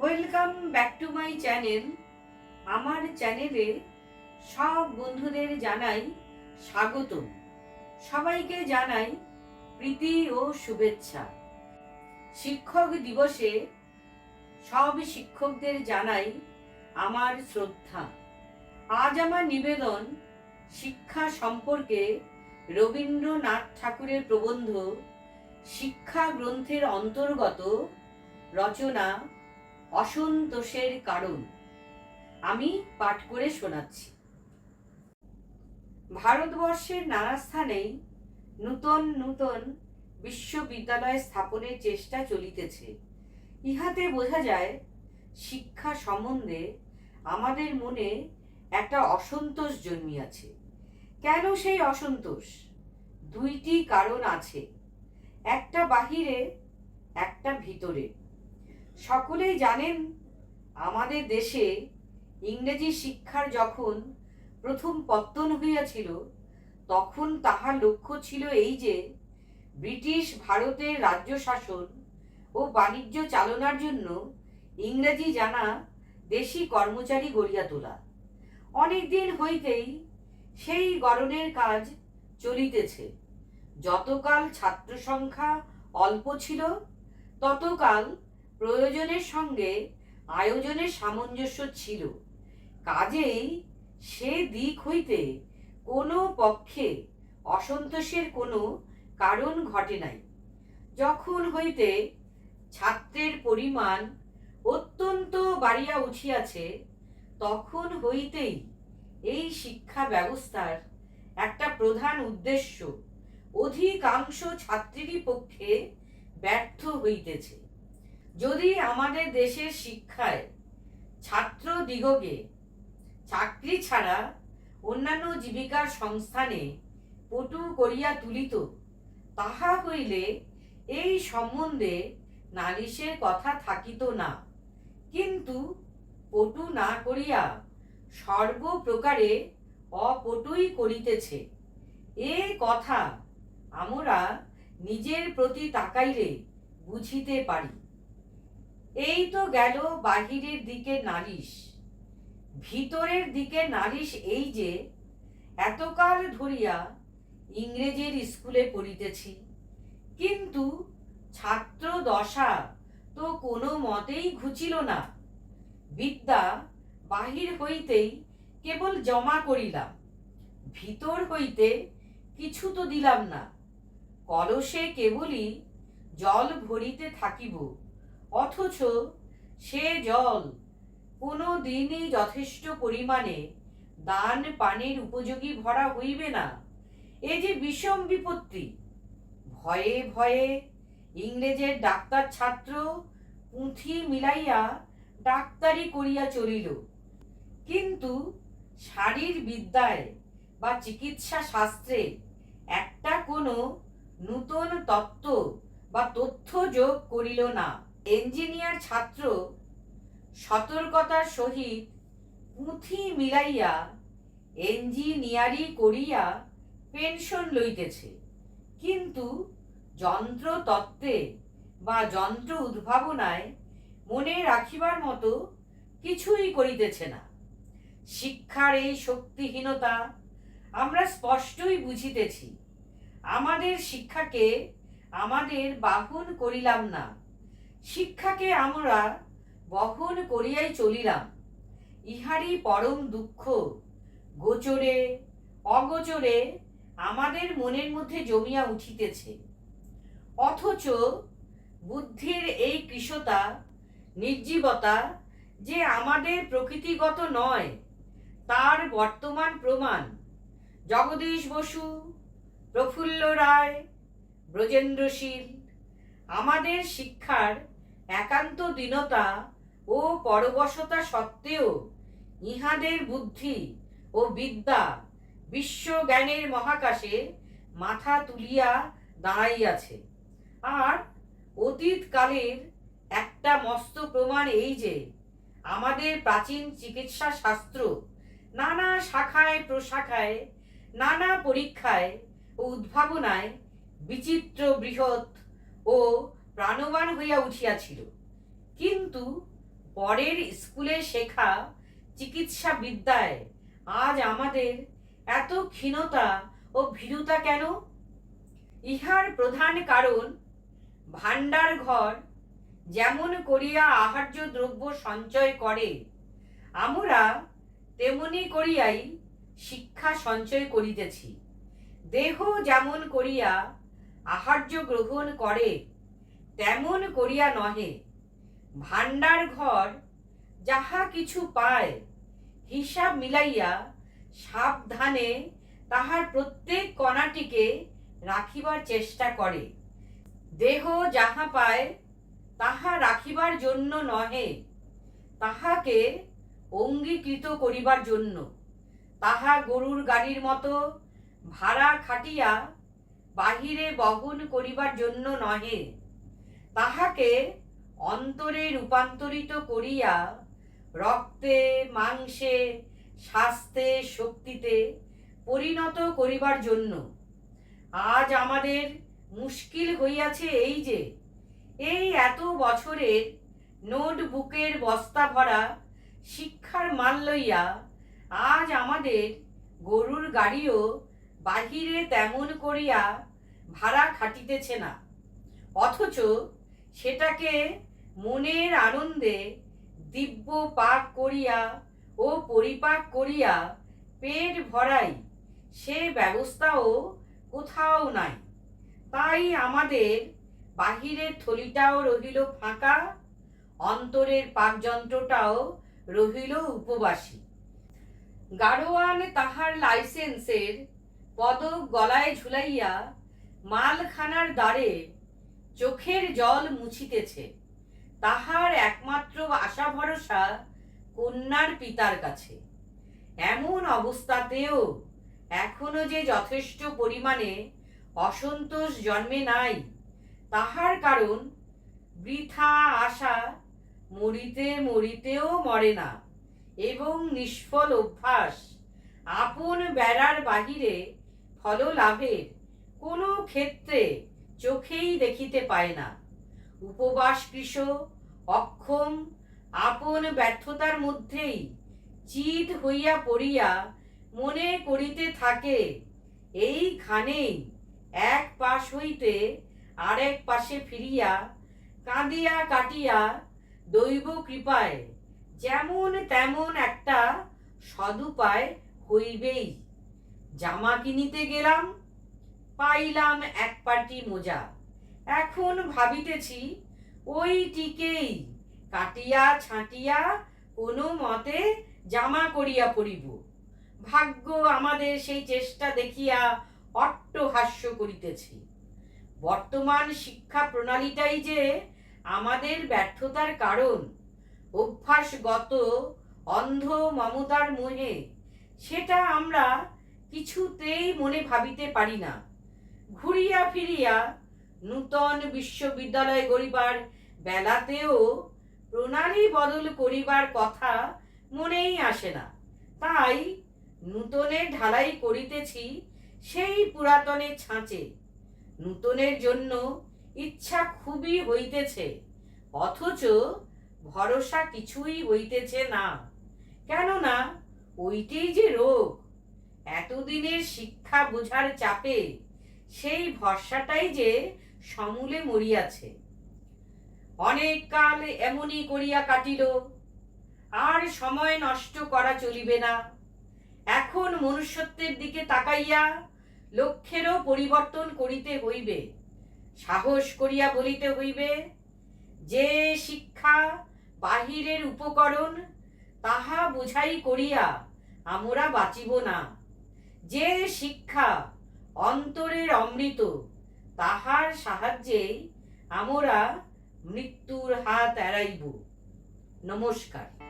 Welcome back to my channel আমার চ্যানেলে সব বন্ধুদের জানাই স্বাগত সবাইকে জানাই প্রীতি ও শুভেচ্ছা। শিক্ষক দিবসে সব শিক্ষকদের জানাই আমার শ্রদ্ধা। আজ আমার নিবেদন শিক্ষা সম্পর্কে রবীন্দ্রনাথ ঠাকুরের প্রবন্ধ শিক্ষা গ্রন্থের অন্তর্গত রচনা অসন্তোষের কারণ। আমি পাঠ করে শোনাচ্ছি। ভারতবর্ষের নানা স্থানেই নূতন নূতন বিশ্ববিদ্যালয় স্থাপনের চেষ্টা চলিতেছে। ইহাতে বোঝা যায়, শিক্ষা সম্বন্ধে আমাদের মনে একটা অসন্তোষ জন্মিয়াছে। কেন সেই অসন্তোষ? দুইটি কারণ আছে। একটা বাহিরে, একটা ভিতরে। সকলেই জানেন আমাদের দেশে ইংরেজি শিক্ষার যখন প্রথম পত্তন হইয়াছিল, তখন তাহার লক্ষ্য ছিল এই যে, ব্রিটিশ ভারতের রাজ্য শাসন ও বাণিজ্য চালনার জন্য ইংরেজি জানা দেশি কর্মচারী গড়িয়া তোলা। অনেক দিন হইতেই সেই গড়নের কাজ চলিতেছে। যতকাল ছাত্র সংখ্যা অল্প ছিল, ততকাল প্রয়োজনের সঙ্গে আয়োজনের সামঞ্জস্য ছিল। কাজেই সে দিক হইতে কোনো পক্ষে অসন্তোষের কোনো কারণ ঘটে নাই। যখন হইতে ছাত্রের পরিমাণ অত্যন্ত বাড়িয়া উঠিয়াছে, তখন হইতেই এই শিক্ষা ব্যবস্থার একটা প্রধান উদ্দেশ্য অধিকাংশ ছাত্রেরই পক্ষে ব্যর্থ হইতেছে। যদি আমাদের দেশের শিক্ষায় ছাত্র দিগকে চাকরি ছাড়া অন্যান্য জীবিকার সংস্থানে পটু করিয়া তুলিত, তাহা হইলে এই সম্বন্ধে নালিশের কথা থাকিত না। কিন্তু পটু না করিয়া সর্বপ্রকারে অপটুই করিতেছে। এ কথা আমরা নিজের প্রতি তাকাইলে বুঝিতে পারি। এই তো গেল বাহিরের দিকে নালিশ। ভিতরের দিকে নালিশ এই যে, এতকাল ধরিয়া ইংরেজের স্কুলে পড়িতেছি। কিন্তু ছাত্র দশা তো কোনো মতেই ঘুচিল না। বিদ্যা বাহির হইতেই কেবল জমা করিলাম। ভিতর হইতে কিছু তো দিলাম না। কলসে কেবলই জল ভরিতে থাকিব। অথচ সে জল কোনো দিনই যথেষ্ট পরিমাণে দান পানির উপযোগী ভরা হইবে না। এ যে বিষম বিপত্তি। ভয়ে ভয়ে ইংরেজের ডাক্তার ছাত্র পুঁথি মিলাইয়া ডাক্তারি করিয়া চলিল। কিন্তু শারীর বিদ্যায় বা চিকিৎসা শাস্ত্রে একটা কোনো নূতন তত্ত্ব বা তথ্য যোগ করিল না। ইঞ্জিনিয়ার ছাত্র সতর্কতার সহিত পুঁথি মিলাইয়া ইঞ্জিনিয়ারি করিয়া পেনশন লইতেছে। কিন্তু যন্ত্র তত্ত্বে বা যন্ত্র উদ্ভাবনায় মনে রাখিবার মতো কিছুই করিতেছে না। শিক্ষার এই শক্তিহীনতা আমরা স্পষ্টই বুঝিতেছি। আমাদের শিক্ষাকে আমাদের বাহন করিলাম না। শিক্ষাকে আমরা বহন করিয়াই চলিলাম। ইহারই পরম দুঃখ। গোচরে, অগোচরে আমাদের মনের মধ্যে জমিয়া উঠিতেছে। অথচ বুদ্ধির এই কৃষতা, নির্জীবতা যে আমাদের প্রকৃতিগত নয়, তার বর্তমান প্রমাণ। জগদীশ বসু, প্রফুল্ল রায়, ব্রজেন্দ্রশীল, আমাদের শিক্ষার একান্ত দীনতা ও পরবশতা সত্ত্বেও ইহাদের বুদ্ধি ও বিদ্যা বিশ্ব জ্ঞানের মহাকাশে মাথা তুলিয়া দাঁড়াইয়াছে। আর অতীতকালের একটা মস্ত প্রমাণ এই যে, আমাদের প্রাচীন চিকিৎসা শাস্ত্র নানা শাখায় প্রশাখায়, নানা পরীক্ষায় ও উদ্ভাবনায় বিচিত্র বৃহৎ ও প্রাণবান হইয়া উঠিয়াছিল। কিন্তু পরের স্কুলে শেখা চিকিৎসা বিদ্যায় আজ আমাদের এত ক্ষীণতা ও ভীরুতা কেন? ইহার প্রধান কারণ ভাণ্ডার ঘর যেমন করিয়া আহার্য দ্রব্য সঞ্চয় করে, আমরা তেমনি করিয়াই শিক্ষা সঞ্চয় করিতেছি। দেহ যেমন করিয়া আহার্য গ্রহণ করে তেমন করিয়া নহে। ভাণ্ডার ঘর যাহা কিছু পায়, হিসাব মিলাইয়া সাবধানে তাহার প্রত্যেক কণাটিকে রাখিবার চেষ্টা করে। দেহ যাহা পায়, তাহা রাখিবার জন্য নহে। তাহাকে অঙ্গীকৃত করিবার জন্য। তাহা গরুর গাড়ির মতো ভাড়া খাটিয়া বাহিরে বহন করিবার জন্য নহে। তাহাকে অন্তরে রূপান্তরিত করিয়া রক্তে, মাংসে, স্বাস্থ্যে, শক্তিতে পরিণত করিবার জন্য। আজ আমাদের মুশকিল হইয়াছে এই যে, এই এত বছরের নোটবুকের বস্তা ভরা শিক্ষার মান লইয়া আজ আমাদের গরুর গাড়িও বাহিরে তেমন করিয়া ভাড়া খাটিতেছে না। অথচ সেটাকে মনের আনন্দে দিব্য পাক করিয়া ও পরিপাক করিয়া পেট ভরাই, সে ব্যবস্থাও কোথাও নাই। তাই আমাদের বাহিরের থলিটাও রহিল ফাঁকা, অন্তরের পাকযন্ত্রটাও রহিল উপবাসী। গাড়োয়ান তাহার লাইসেন্সের পদক গলায় ঝুলাইয়া মালখানার দ্বারে চোখের জল মুছিতেছে। তাহার একমাত্র আশা ভরসা কন্যার পিতার কাছে। এমন অবস্থাতেও এখনও যে যথেষ্ট পরিমাণে অসন্তোষ জন্মে নাই, তাহার কারণ বৃথা আশা মরিতে মরিতেও মরে না এবং নিষ্ফল অভ্যাস আপন বেড়ার বাহিরে ফল লাভের কোনো ক্ষেত্রে চোখেই দেখিতে পায় না। উপবাস কৃষ, অক্ষম, আপন ব্যর্থতার মধ্যেই চিত হইয়া পড়িয়া মনে করিতে থাকে এইখানেই এক পাশ হইতে আরেক পাশে ফিরিয়া কাঁদিয়া কাটিয়া দৈব কৃপায় যেমন তেমন একটা সদুপায় হইবেই। জামা কিনিতে গেলাম পাইলাম এক পাটি মোজা। এখন ভাবিতেছি ওইটিকেই কাটিয়া ছাঁটিয়া কোনো মতে জামা করিয়া পড়িব ভাগ্য আমাদের সেই চেষ্টা দেখিয়া অট্টহাস্য করিতেছি। বর্তমান শিক্ষা প্রণালীটাই যে আমাদের ব্যর্থতার কারণ, অভ্যাসগত অন্ধ মমতার মোহে, সেটা আমরা কিছুতেই মনে ভাবিতে পারি না। ঘুরিয়া ফিরিয়া নূতন বিশ্ববিদ্যালয় গড়িবার বেলাতেও প্রণালী বদল করিবার কথা মনেই আসে না। তাই নূতনের ঢালাই করিতেছি সেই পুরাতনের ছাঁচে। নূতনের জন্য ইচ্ছা খুবই হইতেছে, অথচ ভরসা কিছুই হইতেছে না। কেননা ওইটাই যে রোগ, এতদিনের শিক্ষা বোঝার চাপে সেই ভরসাটাই যে সমূলে মরিয়াছে। অনেক কাল এমনই করিয়া কাটিল, আর সময় নষ্ট করা চলিবে না। এখন মনুষ্যত্বের দিকে তাকাইয়া লক্ষ্যেরও পরিবর্তন করিতে হইবে, সাহস করিয়া বলিতে হইবে, যে শিক্ষা বাহিরের উপকরণ, তাহা বুঝাই করিয়া আমরা বাঁচিব না। যে শিক্ষা অন্তরের অমৃত তাহার সাহায্যেই আমরা মৃত্যুর হাত এড়াইব। নমস্কার।